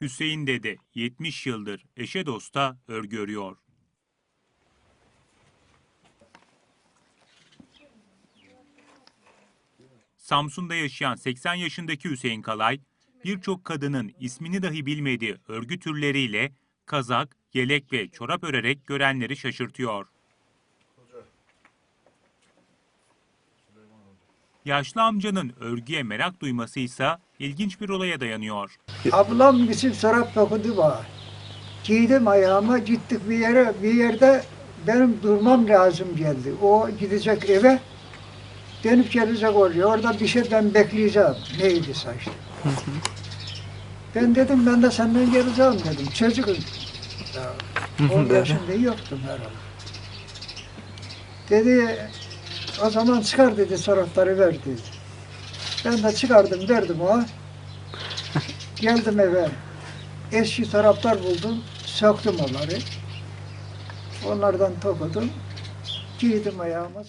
Hüseyin Dede 70 yıldır eşe dosta örgü örüyor. Samsun'da yaşayan 80 yaşındaki Hüseyin Kalay, birçok kadının ismini dahi bilmediği örgü türleriyle kazak, yelek ve çorap örerek görenleri şaşırtıyor. Yaşlı amcanın örgüye merak duyması ise ilginç bir olaya dayanıyor. Ablam bizim çorap dokudu bana. Giydim ayağıma gittik bir yere bir yerde benim durmam lazım geldi. O gidecek eve dönüp gelecek oluyor. Orada bir şey ben bekleyeceğim. Neydi işte. Ben dedim ben de senden geleceğim dedim. Çocuğum. Ya, 10 yaşında yoktum herhalde. Dedi o zaman çıkar dedi çorapları ver dedi. Ben de çıkardım verdim ona. Geldim eve. Eski taraftar buldum. Söktüm onları. Onlardan topladım. Giydim ayağıma.